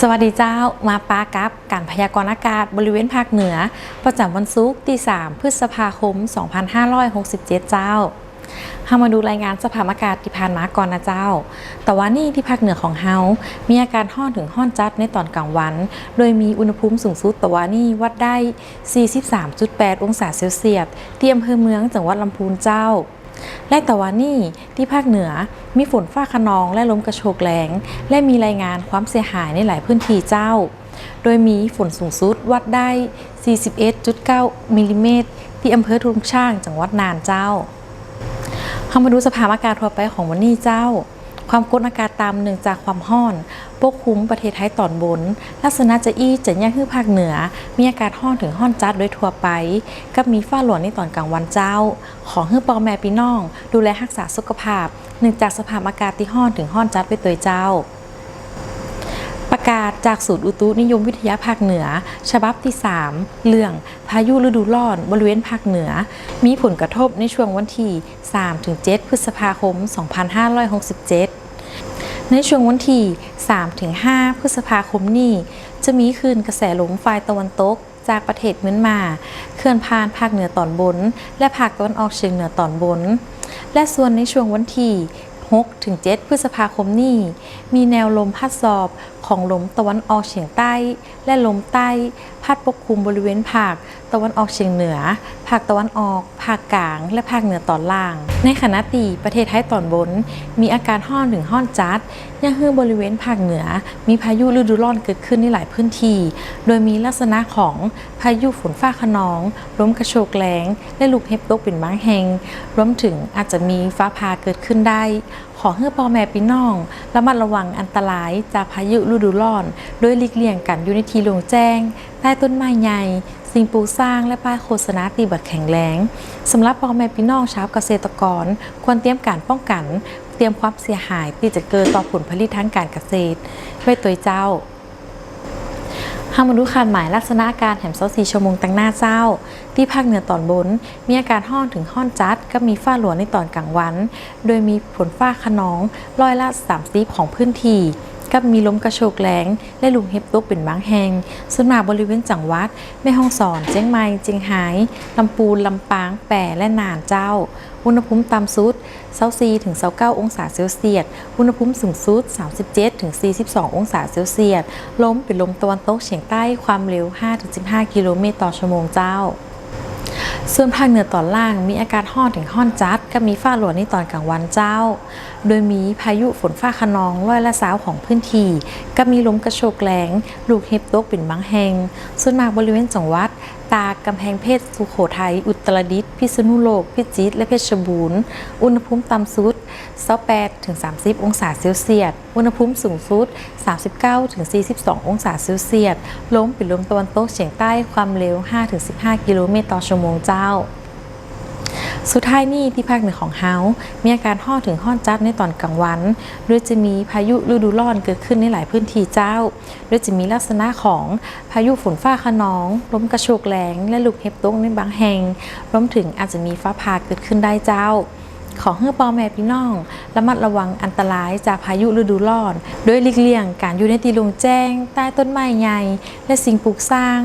สวัสดีเจ้ามาปากับการพยากรณ์อากาศบริเวณภาคเหนือ ประจำวันศุกร์ที่ 3 พฤษภาคม 2567 เจ้าเฮามาดูรายงานสภาพอากาศที่ผ่านมาก่อนนะเจ้า แต่ว่านี่ที่ภาคเหนือของเฮา มีอาการห้อนถึงห้อนจัดในตอนกลางวัน โดยมีอุณหภูมิสูงสุดแต่ว่านี่วัดได้ 43.8 องศาเซลเซียสที่อำเภอเมืองจังหวัดลำพูนเจ้า และแต่ว่านี่ที่ภาคเหนือมีฝนฟ้าขนองและลมกระโชกแรงและมีรายงานความเสียหายในหลายพื้นที่เจ้า โดยมีฝนสูงสุดวัดได้ 41.9มิลลิเมตรที่อำเภอทุ่งช่างจังหวัดน่านเจ้าเรามาดูสภาพอากาศทั่วไปของวันนี้เจ้า ความกดอากาศต่ำเนื่งจากความร้อน ปกคลุมประเทศไทยตอนบน ลักษณะจะอี้จะแยกขึ้นภาคเหนือ มีอากาศร้อนถึงร้อนจัดโดยทั่วไป กับมีฟ้าหลวงในตอนกลางวันเจ้า ของฮื้อปอแม่พี่น้อง ดูแลรักษาสุขภาพเนื่องจากสภาพอากาศที่ร้อนถึงร้อนจัดไปตัวเจ้าประกาศจากศูนย์อุตุนิยมวิทยาภาคเหนือ ฉบับที่ 3 เรื่องพายุฤดูร้อนบริเวณภาคเหนือ มีผลกระทบในช่วงวันที่ 3-7 พฤษภาคม 2567 ในช่วงวันที่ 3-5 พฤษภาคมนี้ จะมีคลื่นกระแสลมฝ่ายตะวันตกจากประเทศเมียนมา เคลื่อนผ่านภาคเหนือตอนบน และภาคตะวันออกเฉียงเหนือตอนบน และส่วนในช่วงวันที่6ถึง7พฤษภาคมนี้ มีแนวลมพัดสอบของลมตะวันออกเฉียงใต้ และลมใต้ พัดปกคลุมบริเวณภาค ตะวันออกเฉียงเหนือ ภาคตะวันออก ภาคกลาง และภาคเหนือตอนล่าง ในขณะที่ประเทศไทยตอนบน มีอาการห้อนถึงห้อนจัดยังคือบริเวณภาคเหนือ มีพายุฤดูร้อนเกิดขึ้นในหลายพื้นที่ โดยมีลักษณะของพายุฝนฟ้าขนองลมกระโชกแรงและลูกเห็บตกเป็นบางแห่งรวมถึงอาจจะมีฟ้าผ่าเกิดขึ้นได้ ขอให้พ่อแม่พี่น้องระมัดระวังอันตรายจากพายุฤดูร้อน โดยหลีกเลี่ยงกันอยู่ในที่โล่งแจ้งใต้ต้นไม้ใหญ่ สิ่งปลูกสร้างและป้ายโฆษณาตีบัตรแข็งแรงสำหรับพ่อแม่พี่น้องชาวเกษตรกร ควรเตรียมการป้องกัน เตรียมความเสียหายที่จะเกิดต่อผลผลิตทางการเกษตรไว้ตัวเจ้าหามาดูคาดหมายลักษณะอาการแหมเซาสีชั่วโมงตั้งหน้าเจ้า ที่ภาคเหนือตอนบน มีอาการห้อนถึงห้อนจัด ก็มีฟ้าหลวงในตอนกลางวัน โดยมีฝนฟ้าขนองร้อยละ 30 ของพื้นที่ กับมีลมกระโชกแรงและลุมเห็บตกเป็นบางแห่งส่วนมากบริเวณจังหวัดแม่ฮ่องสอนเจียงใหม่เจียงไฮ้ลำปูนลำปางแปรและน่านเจ้า อุณหภูมิต่ำสุด24ถึง29องศาเซลเซียส อุณหภูมิสูงสุด37ถึง42 องศาเซลเซียส ลมเป็นลมตะวันตกเฉียงใต้ความเร็ว5-15 กิโลเมตรต่อชั่วโมงเจ้า ส่วนภาคเหนือตอนล่างมีอากาศห้อนถึงห้อนจัดก็มีฟ้าหลวในตอนกลางวันเจ้า โดยมีพายุฝนฟ้าขนองร้อยละสาวของพื้นที่ก็มีลมกระโชกแรง ลูกเห็บตกเป็นบางแห่ง ส่วนมากบริเวณจังหวัด ตากกำแพงเพชรสุโขทัย อุตรดิตถ์พิษณุโลก พิจิตรและเพชรบูรณ์ อุณหภูมิต่ำสุด28ถึง30 องศาเซลเซียส อุณหภูมิสูงสุด 39ถึง42 องศาเซลเซียส ลมปิดลมตะวันตกเฉียงใต้ความเร็ว5ถึง15 กิโลเมตรต่อชั่วโมงเจ้า สุดท้ายนี่ที่ภาคเหนือของเฮา มีอาการห่อถึงห่อนจัดในตอนกลางวัน โดยจะมีพายุฤดูร้อนเกิดขึ้นในหลายพื้นที่เจ้า โดยจะมีลักษณะของพายุฝนฟ้าขนอง ลมกระโชกแรง และลูกเห็บตกในบางแห่ง รวมถึงอาจจะมีฟ้าผ่าเกิดขึ้นได้เจ้า ขอให้ปอแม่พี่น้องระมัดระวังอันตรายจากพายุฤดูร้อน โดยหลีกเลี่ยงการอยู่ในที่โล่งแจ้ง ใต้ต้นไม้ใหญ่ และสิ่งปลูกสร้าง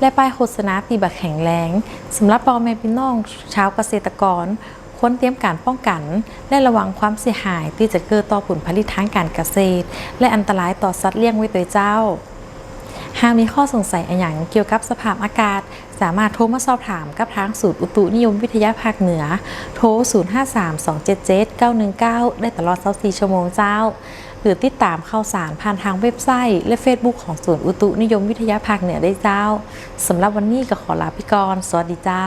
และป้ายโฆษณาตีบัตรแข็งแรงสำหรับปอแม่พี่น้องชาวเกษตรกรควรเตรียมการป้องกัน และระวังความเสียหายที่จะเกิดต่อผลผลิตทางการเกษตร และอันตรายต่อสัตว์เลี้ยงไว้ตัวเจ้า หากมีข้อสงสัยอย่างเกี่ยวกับสภาพอากาศ สามารถโทรมาสอบถามกับทางศูนย์อุตุนิยมวิทยาภาคเหนือ โทร 053277-919 ได้ตลอด 24 ชั่วโมงเจ้า หรือติดตามข่าวสารผ่านทางเว็บไซต์ และ Facebook ของศูนย์อุตุนิยมวิทยาภาคเหนือได้เจ้าสำหรับวันนี้ก็ขอลาไปก่อนสวัสดีเจ้า